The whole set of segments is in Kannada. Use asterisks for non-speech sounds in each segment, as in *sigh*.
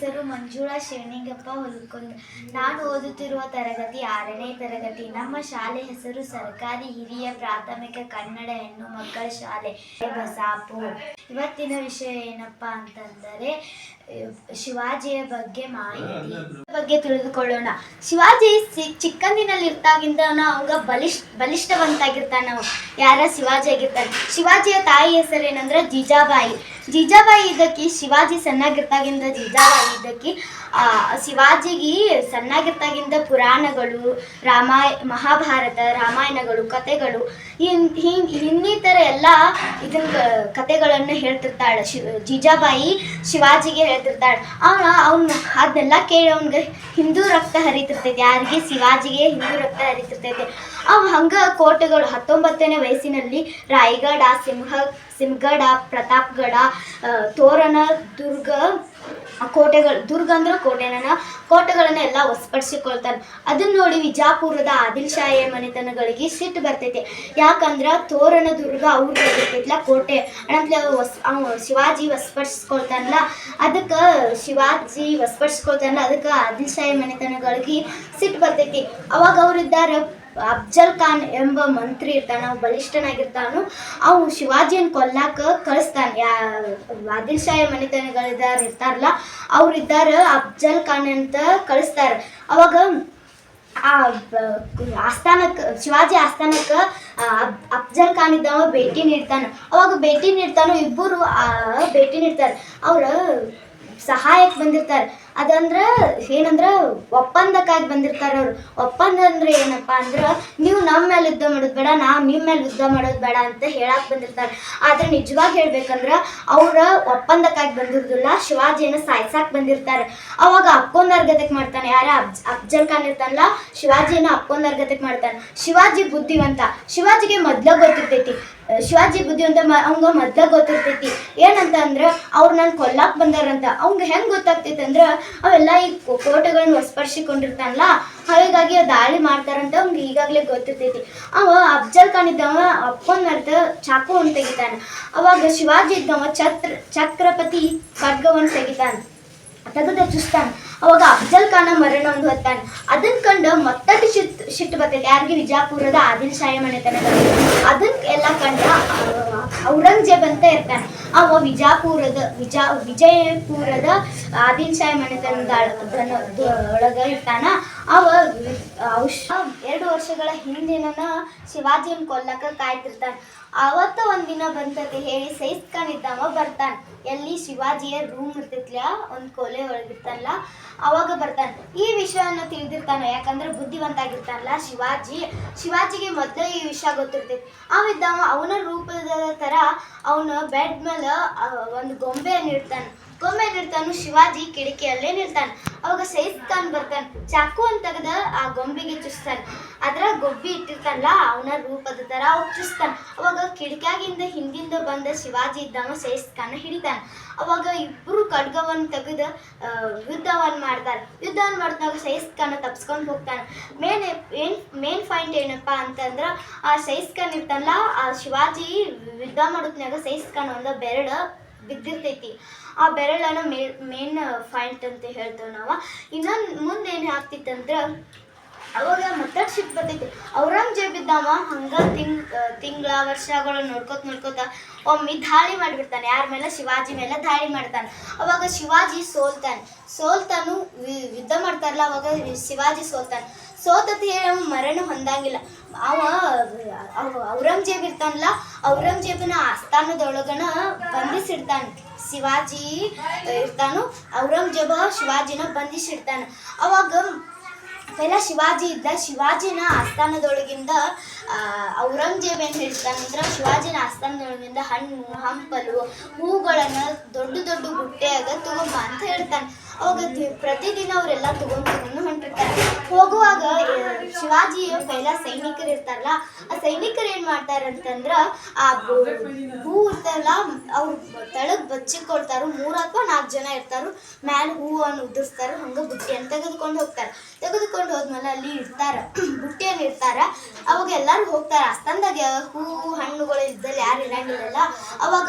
ಹೆಸರು ಮಂಜುಳಾ ಶೇಣಿಗಪ್ಪ ಹುಲ್ಕುಂದ್ ನಾನು ಓದುತ್ತಿರುವ ತರಗತಿ ಆರನೇ ತರಗತಿ. ನಮ್ಮ ಶಾಲೆ ಹೆಸರು ಸರ್ಕಾರಿ ಹಿರಿಯ ಪ್ರಾಥಮಿಕ ಕನ್ನಡ ಹೆಣ್ಣು ಮಕ್ಕಳ ಶಾಲೆ ಬಸಾಪು. ಇವತ್ತಿನ ವಿಷಯ ಏನಪ್ಪಾ ಅಂತಂದರೆ ಶಿವಾಜಿಯ ಬಗ್ಗೆ ಮಾಹಿತಿ ಬಗ್ಗೆ ತಿಳಿದುಕೊಳ್ಳೋಣ. ಶಿವಾಜಿ ಸಿ- ಚಿಕ್ಕಂದಿನಲ್ಲಿ ಇರ್ತಾಗಿಂದ ಅವಂಗ ಬಲಿಷ್ಠ ಬಲಿಷ್ಠವಂತಾಗಿರ್ತಾನ ನಾವು ಯಾರ? ಶಿವಾಜಿ ಆಗಿರ್ತಾನೆ. ಶಿವಾಜಿಯ ತಾಯಿ ಹೆಸರು ಏನಂದ್ರೆ ಜೀಜಾಬಾಯಿ. ಜೀಜಾಬಾಯಿ ಇದಕ್ಕೆ ಶಿವಾಜಿ ಸಣ್ಣಾಗಿರ್ತಾಗಿಂದ ಜೀಜಾಬಾಯಿ ಇದಕ್ಕೆ ಆ, ಶಿವಾಜಿಗೆ ಸಣ್ಣಾಗಿರ್ತಾಗಿಂದ ಪುರಾಣಗಳು ರಾಮಾಯ ಮಹಾಭಾರತ ರಾಮಾಯಣಗಳು ಕತೆಗಳು ಹಿಂಗ್ ಇನ್ನಿತರ ಎಲ್ಲ ಇದನ್ನ ಕತೆಗಳನ್ನು ಹೇಳ್ತಿರ್ತಾಳೆ. ಶಿ ಜೀಜಾಬಾಯಿ ಶಿವಾಜಿಗೆ ಹೇಳ್ತಿರ್ತಾಳೆ ಅವನ ಅವ್ನ ಅದನ್ನೆಲ್ಲ ಕೇಳಿ ಅವ್ನಿಗೆ ಹಿಂದೂ ರಕ್ತ ಹರಿತಿರ್ತೈತಿ. ಯಾರಿಗೆ? ಶಿವಾಜಿಗೆ ಹಿಂದೂ ರಕ್ತ ಹರಿತಿರ್ತೈತಿ. ಅವ ಹಂಗ ಕೋಟೆಗಳು ಹತ್ತೊಂಬತ್ತನೇ ವಯಸ್ಸಿನಲ್ಲಿ ರಾಯಗಢ ಸಿಂಹ ಸಿಂಹಗಢ ಪ್ರತಾಪ್ಗಢ ತೋರಣ ದುರ್ಗ ಕೋಟೆಗಳು. ದುರ್ಗ ಅಂದ್ರೆ ಕೋಟೆನ ಕೋಟೆಗಳನ್ನ ಎಲ್ಲ ಅದನ್ನ ನೋಡಿ ವಿಜಾಪುರದ ಆದಿಲ್ ಶಾಹಿ ಮನೆತನಗಳಿಗೆ ಸಿಟ್ಟು ಬರ್ತೈತೆ. ಯಾಕಂದ್ರ ತೋರಣ ದುರ್ಗ ಅವ್ರು ಇರ್ತೈತಿಲ್ಲ ಕೋಟೆ. ಅನಂತಲೆ ವಸ್ ಶಿವಾಜಿ ವಶಪಡಿಸ್ಕೊಳ್ತಾನಲ್ಲ ಅದಕ್ಕೆ ಶಿವಾಜಿ ವಶಪಡಿಸ್ಕೊಳ್ತಾನಲ್ಲ ಅದಕ್ಕೆ ಆದಿಲ್ ಶಾಹಿ ಮನೆತನಗಳಿಗೆ ಸಿಟ್ಟು ಬರ್ತೈತಿ. ಅವಾಗ ಅವ್ರಿದ್ದಾರ ಅಫ್ಜಲ್ ಖಾನ್ ಎಂಬ ಮಂತ್ರಿ ಇರ್ತಾನ ಬಲಿಷ್ಠನಾಗಿರ್ತಾನು. ಅವು ಶಿವಾಜಿಯನ್ನು ಕೊಲ್ಲಾಕ ಕಳಿಸ್ತಾನೆ. ಯಾ, ಆದಿಲ್ ಶಾಹಿ ಮನೆತನಗಳಿದ್ದಾರೆ, ಇರ್ತಾರಲ್ಲ ಅವ್ರು ಇದ್ದಾರ ಅಫ್ಜಲ್ ಖಾನ್ ಅಂತ ಕಳಿಸ್ತಾರೆ. ಅವಾಗ ಆ, ಆಸ್ಥಾನಕ್ಕೆ, ಶಿವಾಜಿ ಆಸ್ಥಾನಕ್ಕೆ ಅಫ್ಜಲ್ ಖಾನ್ ಇದ್ದವ ಭೇಟಿ ನೀಡ್ತಾನ. ಅವಾಗ ಭೇಟಿ ನೀಡ್ತಾನು, ಇಬ್ಬರು ಭೇಟಿ ನೀಡ್ತಾರೆ. ಅವ್ರ ಸಹಾಯಕ್ಕೆ ಬಂದಿರ್ತಾರೆ. ಅದಂದ್ರೆ ಏನಂದ್ರೆ ಒಪ್ಪಂದಕ್ಕಾಗಿ ಬಂದಿರ್ತಾರೆ ಅವ್ರು. ಒಪ್ಪಂದ ಅಂದ್ರೆ ಏನಪ್ಪಾ ಅಂದ್ರೆ ನೀವು ನಮ್ಮ ಮೇಲೆ ಯುದ್ಧ ಮಾಡೋದು ಬೇಡ ನಾ ನಿಮ್ಮ ಮೇಲೆ ಯುದ್ಧ ಮಾಡೋದು ಬೇಡ ಅಂತ ಹೇಳಕ್ ಬಂದಿರ್ತಾರೆ. ಆದ್ರೆ ನಿಜವಾಗಿ ಹೇಳ್ಬೇಕಂದ್ರ ಅವ್ರ ಒಪ್ಪಂದಕ್ಕಾಗಿ ಬಂದಿರೋದಿಲ್ಲ, ಶಿವಾಜಿಯನ್ನ ಸಾಯ್ಸಾಕ್ ಬಂದಿರ್ತಾರೆ. ಅವಾಗ ಅಪ್ಕೊಂದರ್ಗತಕ್ಕೆ ಮಾಡ್ತಾನೆ. ಯಾರ? ಅಫ್- ಅಫ್ಜಲ್ ಖಾನ್ ಇರ್ತಾನಲ್ಲ, ಶಿವಾಜಿಯನ್ನ ಅರ್ಗತಕ್ ಮಾಡ್ತಾನೆ. ಶಿವಾಜಿ ಬುದ್ಧಿವಂತ. ಶಿವಾಜಿಗೆ ಮೊದ್ಲ ಗೊತ್ತಿರ್ತೈತಿ. ಶಿವಾಜಿ ಬುದ್ಧಿವಂತ ಮ, ಅವಂಗ ಮೊದ್ಲ ಗೊತ್ತಿರ್ತೈತಿ. ಏನಂತ ಅಂದ್ರ ಅವ್ರು ನಾನು ಕೊಲ್ಲಾಕ್ ಬಂದಾರಂತ. ಅವಂಗ ಹೆಂಗ್ ಗೊತ್ತಾಗ್ತೈತಿ ಅಂದ್ರ ಅವೆಲ್ಲ ಈ ಕೋಟೆಗಳನ್ನ ವಶಪಡಿಸಿಕೊಂಡಿರ್ತಾನಲ್ಲ ಹಾಗಾಗಿ ಅವ್ ದಾಳಿ ಮಾಡ್ತಾರಂತ ಅವ್ನಿಗೆ ಈಗಾಗಲೇ ಗೊತ್ತಿರ್ತೈತಿ. ಅವ ಅಫ್ಜಲ್ ಖಾನ್ ಇದ್ದವ, ಅಪ್ಪನ್ ಅರ್ಥ ಚಾಕು ತೆಗಿತಾನ. ಅವಾಗ ಶಿವಾಜಿ ಇದ್ದವ, ಛತ್ರ ಛತ್ರಪತಿ ಖಡ್ಗವನ್ನು ತೆಗಿತಾನ. ತೆಗೆದು ಚುಸ್ತಾನ ಅವಾಗ ಅಫ್ಜಲ್ ಖಾನ ಮರಣ ಒಂದು ಹೊತ್ತಾನ ಅದನ್ನ ಕಂಡು ಮತ್ತಷ್ಟು ಸಿಟ್ಟು ಬರ್ತೈತೆ. ಯಾರಿಗೆ ವಿಜಾಪುರದ ಆದಿಲ್ ಶಾಹಿ ಮನೆತನ ಅದಕ್ಕೆ ಎಲ್ಲ ಕಂಡ ಔರಂಗಜೇಬ್ ಅಂತ ಇರ್ತಾನೆ. ಅವ ವಿಜಾಪುರದ, ವಿಜಾ, ವಿಜಯಪುರದ ಆದಿಲ್ ಶಾಹಿ ಮನೆತನದ ಒಳಗ ಇರ್ತಾನ. ಅವ ಎರಡು ವರ್ಷಗಳ ಹಿಂದಿನ ಶಿವಾಜಿನ ಕೊಲ್ಲಕ ಕಾಯ್ತಿರ್ತಾನೆ. ಅವತ್ತ ಒಂದಿನ ಬಂತತೆ ಹೇಳಿ ಸಹಿಸ್ಕೊಂಡಿದ್ದಾವ ಬರ್ತಾನ. ಬರ್ತಾನೆ ಎಲ್ಲಿ ಶಿವಾಜಿಯ ರೂಮ್ ಇರ್ತೈತ್ಲ? ಒಂದು ಕೊಲೆ ಒಳಗಿರ್ತಾನಲ್ಲ, ಅವಾಗ ಬರ್ತಾನೆ. ಈ ವಿಷಯವನ್ನು ತಿಳಿದಿರ್ತಾನೆ, ಯಾಕಂದ್ರೆ ಬುದ್ಧಿವಂತ ಆಗಿರ್ತಾನಲ್ಲ ಶಿವಾಜಿ. ಶಿವಾಜಿಗೆ ಮೊದಲೇ ಈ ವಿಷಯ ಗೊತ್ತಿರ್ತೈತಿ. ಅವಿದ್ದಾವ ಅವನ ರೂಪದ ತರ ಅವನ ಬೆಡ್ ಮೇಲೆ ಒಂದು ಗೊಂಬೆಯನ್ನು ಇಡ್ತಾನೆ. ಗೊಂಬೆ ಇರ್ತಾನು, ಶಿವಾಜಿ ಕಿಟಕಿಯಲ್ಲೇ ನಿಲ್ತಾನೆ. ಅವಾಗ ಸೈಸ್ ಖಾನ್ ಬರ್ತಾನೆ. ಚಾಕು ಅಂತ ತೆಗೆದ ಆ ಗೊಂಬೆಗೆ ಚುಸ್ತಾನೆ ಅದ್ರ ಗೊಬ್ಬಿ ಇಟ್ಟಿರ್ತಾನಲ್ಲ, ಅವನ ರೂಪದ ತರ ಅವ್ ಚುಸ್ತಾನೆ ಅವಾಗ ಕಿಟಕಿಯಾಗಿಂದ ಹಿಂದಿಂದ ಬಂದ ಶಿವಾಜಿ ಇದ್ದಾನು ಸೈಸ್ ಖಾನ್ ಹಿಡಿತಾನೆ. ಅವಾಗ ಇಬ್ರು ಖಡ್ಗವನ್ನು ತೆಗೆದು ಯುದ್ಧವನ್ನು ಮಾಡ್ತಾರೆ. ಯುದ್ಧವನ್ನು ಮಾಡಿದಾಗ ಸೈಸ್ ಖಾನ ತಪ್ಸ್ಕೊಂಡು ಹೋಗ್ತಾನೆ. ಮೇನ್ ಏನ್, ಮೇನ್ ಪಾಯಿಂಟ್ ಏನಪ್ಪ ಅಂತಂದ್ರ, ಆ ಸೈಸ್ ಖಾನ್ ಇರ್ತಾನಲ್ಲ, ಆ ಶಿವಾಜಿ ಯುದ್ಧ ಮಾಡೋದ್ನಾಗ ಸೈಸ್ ಖಾನ್ ಒಂದ ಬೆರಳು ಬಿದ್ದಿರ್ತೈತಿ. ಆ ಬೆರಳನ್ನು ಮೇನ್ ಮೇನ್ ಅಂತ ಹೇಳ್ತೇವೆ ನಾವು. ಇನ್ನೊಂದು ಮುಂದೆ ಏನು ಆಗ್ತಿತ್ತಂದ್ರ ಅವಾಗ ಮತ್ತಷ್ಟು ಶಿಫ್ಟ್ ಬರ್ತೈತಿ. ಔರಂಗಜೇಬ್ ಇದ್ದಾವ ಹಂಗ ತಿಂಗ್ ತಿಂಗಳ ವರ್ಷಗಳು ನೋಡ್ಕೋತ ನೋಡ್ಕೋತ ಒಮ್ಮೆ ದಾಳಿ ಮಾಡಿಬಿಡ್ತಾನೆ. ಯಾರ ಮೇಲೆ? ಶಿವಾಜಿ ಮೇಲೆ ದಾಳಿ ಮಾಡ್ತಾನೆ. ಅವಾಗ ಶಿವಾಜಿ ಸೋಲ್ತಾನೆ. ಸೋಲ್ತಾನು ಯುದ್ಧ ಮಾಡ್ತಾರಲ್ಲ, ಅವಾಗ ಶಿವಾಜಿ ಸೋಲ್ತಾನೆ. ಸೋತತಿ ಹೇಳಿ ಅವ ಮರಣ ಹೊಂದಂಗಿಲ್ಲ. ಅವ ಔರಂಗಜೇಬ್ ಇರ್ತಾನಲ್ಲ, ಔರಂಗಜೇಬನ ಆಸ್ಥಾನದೊಳಗನ ಬಂಧಿಸಿಡ್ತಾನೆ. ಶಿವಾಜಿ ಇರ್ತಾನು. ಔರಂಗಜೇಬ ಶಿವಾಜಿನ ಬಂಧಿಸಿಡ್ತಾನೆ. ಅವಾಗ ಪೆಲ್ಲ ಶಿವಾಜಿ ಇದ್ದ ಶಿವಾಜಿನ ಆಸ್ಥಾನದೊಳಗಿಂದ ಔರಂಗಜೇಬ್ ಏನು ಹೇಳ್ತಾನಂದ್ರೆ ಶಿವಾಜಿನ ಆಸ್ಥಾನದೊಳಗಿಂದ ಹಣ್ಣು, ಹಂಪಲು, ಹೂಗಳನ್ನು ದೊಡ್ಡ ದೊಡ್ಡ ಬುಟ್ಟೆಯಾಗ ತಗೊಂಬ ಅಂತ ಹೇಳ್ತಾನೆ. ಅವಾಗ ಪ್ರತಿದಿನ ಅವರೆಲ್ಲ ತಗೊಂಡು ಹೊಂಟಿರ್ತಾರೆ. ಹೋಗುವಾಗ ಶಿವಾಜಿ ಪೆಲ್ಲ ಸೈನಿಕರು ಇರ್ತಾರಲ್ಲ, ಆ ಸೈನಿಕರು ಏನು ಮಾಡ್ತಾರ ಅಂತಂದ್ರ ಆ ಹೂ ಇರ್ತಾರಲ್ಲ ಅವ್ರು ತಳಗ್ ಬಚ್ಚಿಕೊಳ್ತಾರ ಮೂರು ಅಥವಾ ನಾಲ್ಕು ಜನ ಇರ್ತಾರು, ಮ್ಯಾಲೆ ಹೂವನ್ನು ಉದುರ್ಸ್ತಾರ, ಹಂಗ ಬುಟ್ಟಿಯನ್ನು ತೆಗೆದುಕೊಂಡು ಹೋಗ್ತಾರ. ತೆಗೆದುಕೊಂಡು ಹೋದ್ಮೇಲೆ ಅಲ್ಲಿ ಇರ್ತಾರ *clears throat* ಬುಟ್ಟಿಯನ್ನು ಇರ್ತಾರ ಅವಾಗ ಎಲ್ಲಾರು ಹೋಗ್ತಾರ. ಅಸ್ತಂದಾಗ ಹೂ, ಹಣ್ಣುಗಳು ಇದ್ದಲ್ಲಿ ಯಾರು ಇರಂಗಿಲ್ಲ ಅವಾಗ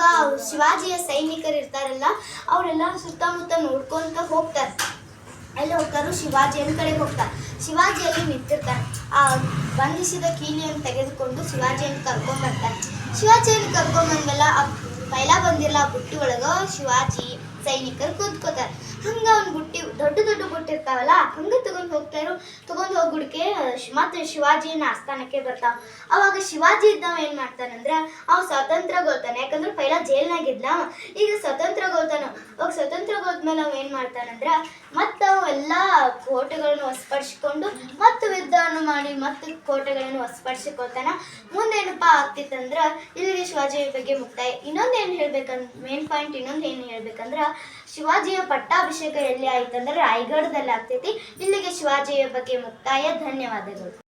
ಶಿವಾಜಿಯ ಸೈನಿಕರು ಇರ್ತಾರಲ್ಲ ಅವರೆಲ್ಲ ಸುತ್ತಮುತ್ತ ನೋಡ್ಕೊಂತ ಹೋಗ್ತಾರೆ. ಎಲ್ಲಿ ಹೋಗ್ತಾರೋ ಶಿವಾಜಿಯನ್ ಕಡೆಗೆ ಹೋಗ್ತಾರೆ ಶಿವಾಜಿಯಲ್ಲಿ ನಿಂತಿರ್ತಾರೆ ಆ ಬಂಧಿಸಿದ ಕೀಲಿಯನ್ನು ತೆಗೆದುಕೊಂಡು ಶಿವಾಜಿಯನ್ನು ಕರ್ಕೊಂಡ್ಬರ್ತಾರೆ ಶಿವಾಜಿಯನ್ನು ಕರ್ಕೊಂಡ್ ಬಂದ್ಮೇಲೆ ಆ ಪೈಲ ಬಂದಿರಲ್ಲ ಆ ಬುಟ್ಟಿ ಒಳಗೆ ಶಿವಾಜಿ ಸೈನಿಕರು ಕೂತ್ಕೋತಾರೆ. ಹಂಗ ಅವ್ನ ಬುಟ್ಟಿ, ದೊಡ್ಡ ದೊಡ್ಡ ಬುಟ್ಟಿ ಇರ್ತಾವಲ್ಲ, ಹಂಗ ತಗೊಂಡ್ ಹೋಗ್ತಾರೋ ತಗೊಂಡ್ ಹೋಗ್ಬಿಡ್ಕೆ ಮತ್ತೆ ಶಿವಾಜಿನ ಆಸ್ಥಾನಕ್ಕೆ ಬರ್ತಾವ. ಅವಾಗ ಶಿವಾಜಿ ಇದ್ದವ ಏನ್ ಮಾಡ್ತಾನಂದ್ರ ಅವ ಸ್ವಾತಂತ್ರ್ಯಗೊಳ್ತಾನೆ ಯಾಕಂದ್ರೆ ಪೈಲ ಜೈಲ್ನಾಗಿದ್ಲ ಈಗ ಈಗ ಸ್ವತಂತ್ರಗೊಳ್ತಾನ ಅವಾಗ ಸ್ವತಂತ್ರಗೊಳ್ದ್ಮೇಲೆ ಅವ ಏನ್ ಮಾಡ್ತಾನಂದ್ರ ಮತ್ತ ಎಲ್ಲಾ ಕೋಟೆಗಳನ್ನು ವಶಪಡಿಸಿಕೊಂಡು ಮತ್ತೆ ಯುದ್ಧವನ್ನು ಮಾಡಿ ಮತ್ತೆ ಕೋಟೆಗಳನ್ನು ಹೊಸ್ಪಡಿಸಿಕೊಳ್ತಾನ ಮುಂದೇನಪ್ಪಾ ಆಗ್ತಿತ್ತಂದ್ರ, ಇಲ್ಲಿಗೆ ಶಿವಾಜಿ ಬಗ್ಗೆ ಮುಕ್ತಾಯ. ಇನ್ನೊಂದೇನು ಹೇಳ್ಬೇಕಂದ್ ಮೇನ್ ಪಾಯಿಂಟ್ ಇನ್ನೊಂದು ಏನು ಹೇಳ್ಬೇಕಂದ್ರ, ಶಿವಾಜಿಯ ಪಟ್ಟಾಭಿಷೇಕ ಎಲ್ಲಿ ಆಯ್ತಂದ್ರೆ ರಾಯಗಢದಲ್ಲಿ ಆಗ್ತೈತಿ. ಇಲ್ಲಿಗೆ ಶಿವಾಜಿಯ ಬಗ್ಗೆ ಮುಕ್ತಾಯ. ಧನ್ಯವಾದಗಳು.